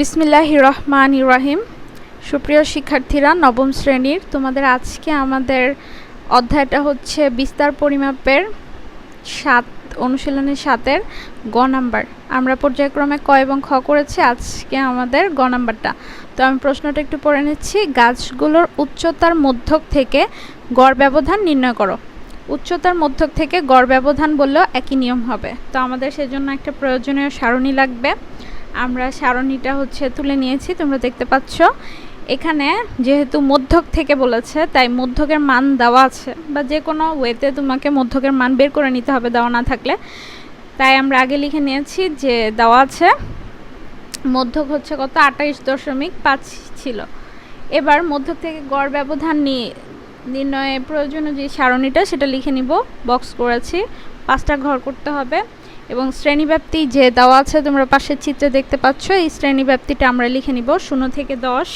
বিসমিল্লাহ রহমান ইরাহিম সুপ্রিয় শিক্ষার্থীরা, নবম শ্রেণির তোমাদের আজকে আমাদের অধ্যায়টা হচ্ছে বিস্তার পরিমাপের সাত, অনুশীলনের সাতের গ নাম্বার। আমরা পর্যায়ক্রমে ক এবং খ করেছি, আজকে আমাদের গ নাম্বারটা। তো আমি প্রশ্নটা একটু পড়ে নিচ্ছি, গাছগুলোর উচ্চতার মধ্যক থেকে গড় ব্যবধান নির্ণয় করো। উচ্চতার মধ্যক থেকে গড় ব্যবধান বললেও একই নিয়ম হবে। তো আমাদের সেজন্য একটা প্রয়োজনীয় সারণী লাগবে। আমরা সারণীটা হচ্ছে তুলে নিয়েছি, তোমরা দেখতে পাচ্ছ। এখানে যেহেতু মধ্যক থেকে বলেছে, তাই মধ্যকের মান দেওয়া আছে। বা যে কোনো ওয়েতে তোমাকে মধ্যকের মান বের করে নিতে হবে দেওয়া না থাকলে। তাই আমরা আগে লিখে নিয়েছি যে দেওয়া আছে, মধ্যক হচ্ছে কত? আঠাইশ দশমিক পাঁচ ছিল। এবার মধ্যক থেকে গড় ব্যবধান নির্ণয়ে প্রয়োজনীয় যে সারণীটা সেটা লিখে নিব। বক্স করেছি, পাঁচটা ঘর করতে হবে। এবং শ্রেণীব্যাপ্তি যে দেওয়া আছে তোমরা পাশের চিত্রে দেখতে পাচ্ছ, এই শ্রেণীব্যাপ্তিটা আমরা লিখে নিব। শূন্য থেকে দশ।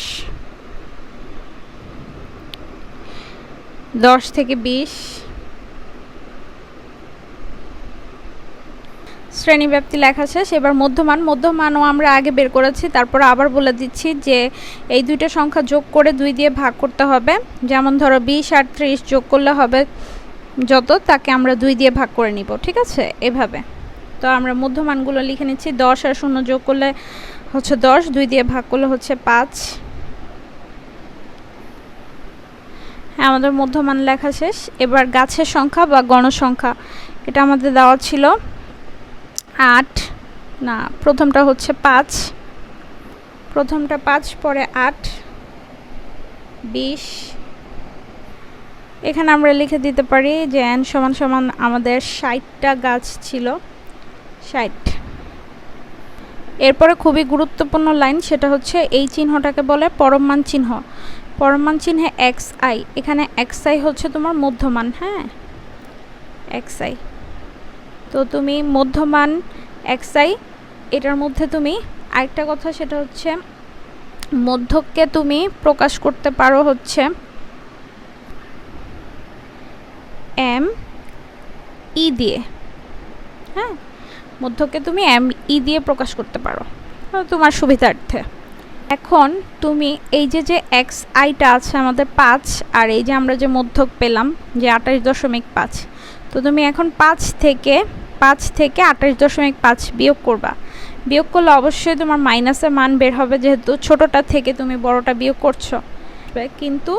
দশ থেকে বিশ। শ্রেণীব্যাপ্তি লেখা শেষ। এবার মধ্যমান। মধ্যমানও আমরা আগে বের করেছি। তারপর আবার বলে দিচ্ছি যে এই দুইটা সংখ্যা যোগ করে দুই দিয়ে ভাগ করতে হবে। যেমন ধরো বিশ আর ত্রিশ যোগ করলে হবে যত, তাকে আমরা দুই দিয়ে ভাগ করে নিব। ঠিক আছে? এভাবে। তো আমরা মধ্যমানগুলো লিখে নিচ্ছি। দশ আর শূন্য যোগ করলে হচ্ছে দশ, দুই দিয়ে ভাগ করলে হচ্ছে পাঁচ। হ্যাঁ আমাদের মধ্যমান লেখা শেষ। এবার গাছের সংখ্যা বা গণসংখ্যা, এটা আমাদের দেওয়া ছিল আট। না, প্রথমটা হচ্ছে পাঁচ। প্রথমটা পাঁচ, পরে আট, বিশ। এখানে আমরা লিখে দিতে পারি যে এন সমান সমান আমাদের ষাটটা গাছ ছিল। ষাট। এরপরে খুবই গুরুত্বপূর্ণ লাইন, সেটা হচ্ছে এই চিহ্নটাকে বলে পরমমান চিহ্ন। পরমমান চিহ্নে এক্স আই, এখানে এক্স আই হচ্ছে তোমার মধ্যমান হ্যাঁ? X i. তো তুমি মধ্যমান এক্স আই, এটার মধ্যে তুমি আরেকটা কথা, সেটা হচ্ছে মধ্যককে তুমি প্রকাশ করতে পারো হচ্ছে এম ই দিয়ে হ্যাঁ? মধ্যকে তুমি এম ই দিয়ে প্রকাশ করতে পারো। তোমার সুবিধার্থে। এখন তুমি এই যে যে এক্স আইটা আছে আমাদের পাঁচ, আর এই যে আমরা যে মধ্যক পেলাম, যে আঠাশ দশমিক পাঁচ, তো তুমি এখন পাঁচ থেকে পাঁচ থেকে আঠাশ দশমিক পাঁচ বিয়োগ করবা। বিয়োগ করলে অবশ্যই তোমার মাইনাসের মান বের হবে, যেহেতু ছোটোটা থেকে তুমি বড়টা বিয়োগ করছ। কিন্তু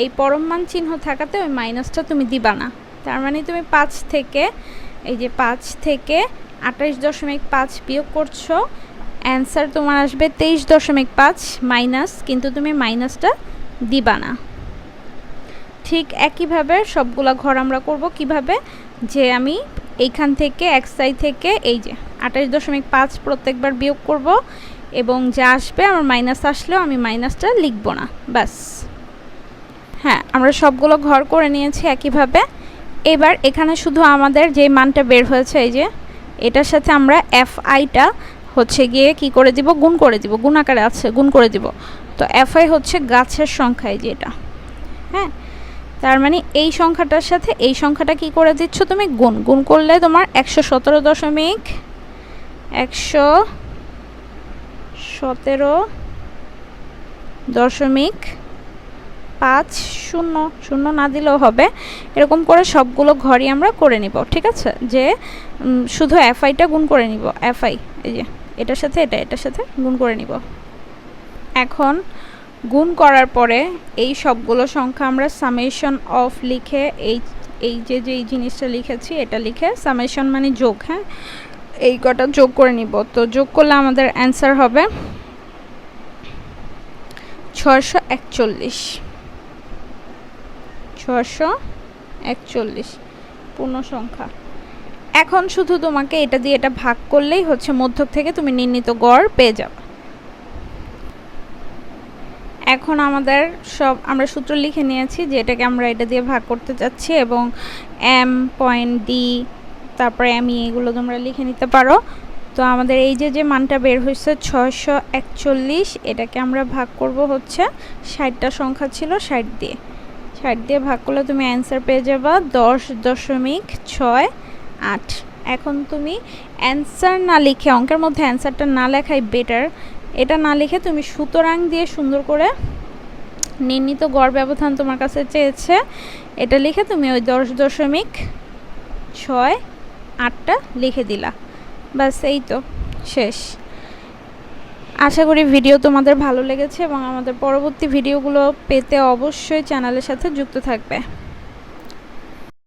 এই পরম মান চিহ্ন থাকাতে ওই মাইনাসটা তুমি দিবা না। তার মানে তুমি পাঁচ থেকে, এই যে পাঁচ থেকে আঠাশ দশমিক পাঁচ বিয়োগ করছ। অ্যান্সার তোমার আসবে তেইশ দশমিক পাঁচ মাইনাস কিন্তু তুমি মাইনাসটা দিবা না। ঠিক একইভাবে সবগুলা ঘর আমরা করব কীভাবে? যে আমি এইখান থেকে, এক সাই থেকে, এই যে আঠাশ দশমিক পাঁচ প্রত্যেকবার বিয়োগ করব, এবং যা আসবে আমার মাইনাস আসলেও আমি মাইনাসটা লিখব না, ব্যাস। হ্যাঁ আমরা সবগুলো ঘর করে নিয়েছি একইভাবে। এবার এখানে শুধু আমাদের যে মানটা বের হয়েছে, এই যে এটার সাথে আমরা এফ আইটা হচ্ছে গিয়ে কি করে দিব? গুণ করে দিব। গুণ আকারে আছে, গুণ করে দিব। তো এফ আই হচ্ছে গাছের সংখ্যায় এই যে এটা। হ্যাঁ? তার মানে এই সংখ্যাটার সাথে এই সংখ্যাটা কি করে দিচ্ছ তুমি? গুণ। গুণ করলে তোমার একশো সতেরো দশমিক একশো সতেরো দশমিক পাঁচ শূন্য শূন্য না দিলেও হবে। এরকম করে সবগুলো ঘরই আমরা করে নিব, ঠিক আছে? যে শুধু এফআইটা গুণ করে নিব। এফআই এই যে, এটার সাথে এটা, এটার সাথে গুণ করে নিব। এখন গুণ করার পরে এই সবগুলো সংখ্যা আমরা সামেশন অফ লিখে এই এই যে যে, এই জিনিসটা লিখেছি, এটা লিখে সামেশন মানে যোগ হ্যাঁ? এই কটা যোগ করে নিব। তো যোগ করলে আমাদের অ্যান্সার হবে ছশো একচল্লিশ। ছশো একচল্লিশ। পূর্ণ সংখ্যা এখন শুধু তোমাকে এটা দিয়ে এটা ভাগ করলেই হচ্ছে মধ্যক থেকে তুমি নির্ণীত গড় পেয়ে যাবে। এখন আমাদের সব, আমরা সূত্র লিখে নিয়েছি যে এটাকে আমরা এটা দিয়ে ভাগ করতে চাচ্ছি এবং এম পয়েন্ট ডি তারপরে এম ই এগুলো তোমরা লিখে নিতে পারো। তো আমাদের এই যে যে মানটা বের হয়েছে ছয়শো একচল্লিশ, এটাকে আমরা ভাগ করব হচ্ছে ষাটটা সংখ্যা ছিল ষাট দিয়ে। ষাট দিয়ে ভাগ করলে তুমি অ্যান্সার পেয়ে যাবা দশ দশমিক ছয় আট। এখন তুমি অ্যান্সার না লিখে, অঙ্কের মধ্যে অ্যান্সারটা না লেখাই বেটার এটা না লিখে তুমি সুতরাং দিয়ে সুন্দর করে নির্ণীত গড় ব্যবধান তোমার কাছে চেয়েছে, এটা লিখে তুমি ওই দশ দশমিক ছয় আটটা লিখে দিলা। ব্যাস, এই তো, শেষ। আশা করি ভিডিও তোমাদের ভালো লেগেছে এবং আমাদের পরবর্তী ভিডিওগুলো পেতে অবশ্যই চ্যানেলের সাথে যুক্ত থাকবে।